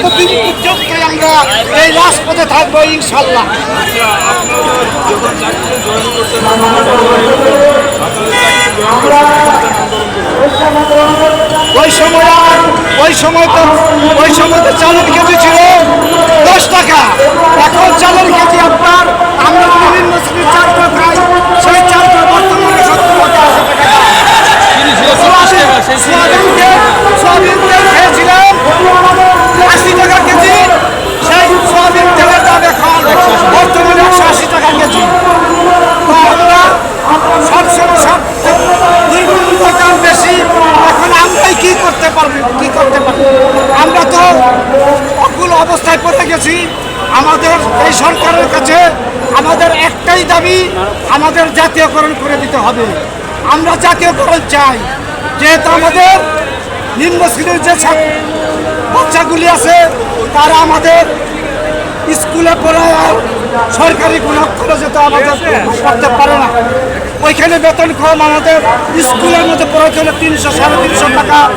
আমরা এই রাজপথে থাকব ইনশাল্লাহ ওই সময় ওই সময় তো ওই সময় তো চালের কেজি ছিল। দশ টাকা। এখন চালের কেজি আপনার আমরা বিভিন্ন শ্রেণির চালটা খাই। সেই চালটা বর্তমানে সত্তর টাকা আশি সোয়াবিন তেল খেয়েছিলাম আশি টাকা কেজি সেই সোয়াবিন তেলের দাম এখন বর্তমানে একশো আশি টাকা কেজি তো আমরা সবসময় সব দুর্নীতির দাম বেশি এখন আমরাই কি করতে পারব, কি করতে পারব? আমরা তো অকুল অবস্থায় পড়ে গেছি। আমাদের এই সরকারের কাছে আমাদের একটাই দাবি, আমাদের জাতীয়করণ করে দিতে হবে। আমরা জাতীয়করণ চাই। যেহেতু আমাদের নিম্ন শ্রেণির যে বাচ্চাগুলি আছে, তারা আমাদের স্কুলে পড়ে আর সরকারি কোনো খরচে তো আমাদের করতে পারে না। ওইখানে বেতন কম, আমাদের স্কুলের মধ্যে পড়াতে হলে তিনশো, সাড়ে তিনশো টাকা